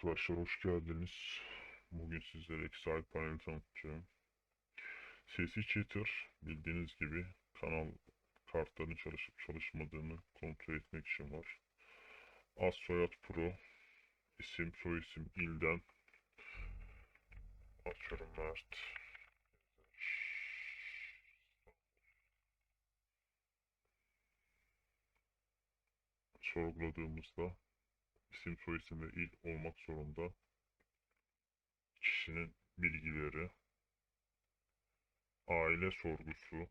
arkadaşlar hoş geldiniz. Bugün sizlere Excel paneli tanıtacağım. Sesi cheater bildiğiniz gibi kanal kartlarının çalışıp çalışmadığını kontrol etmek için var. Soyad Pro isim soyisim ilden açıyorum Mert. Sorguladığımızda isim soyisim ve il olmak zorunda. Kişinin bilgileri, aile sorgusu,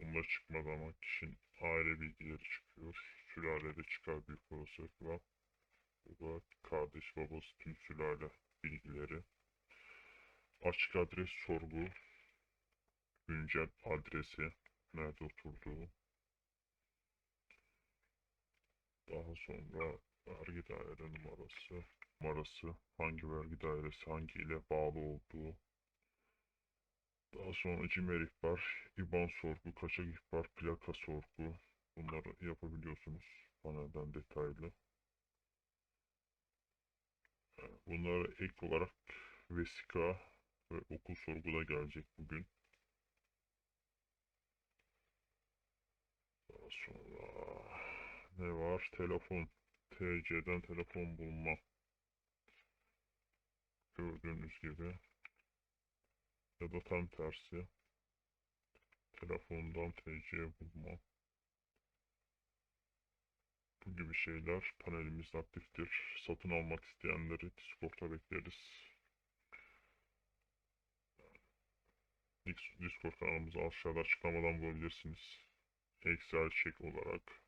bunlar çıkmaz ama kişinin aile bilgileri çıkıyor. Sülalede çıkar büyük olasılıkla. Bu da kardeş, babası, tüm sülale bilgileri. Açık adres sorgu, güncel adresi, nerede oturduğu, daha sonra vergi daire numarası, numarası, hangi vergi dairesi hangi ile bağlı olduğu. Daha sonra CİMER ihbar, IBAN sorgu, kaçak ihbar, plaka sorgu. Bunları yapabiliyorsunuz panelden detaylı. Bunlara ek olarak vesika ve okul sorgu da gelecek bugün. Daha sonra ne var? Telefon. TC'den telefon bulma. Gördüğünüz gibi. Ya da tam tersi. Telefondan TC bulma. Bu gibi şeyler panelimiz aktiftir. Satın almak isteyenleri Discord'a bekleriz. Dis- Discord kanalımızı aşağıda açıklamadan bulabilirsiniz. Excel check olarak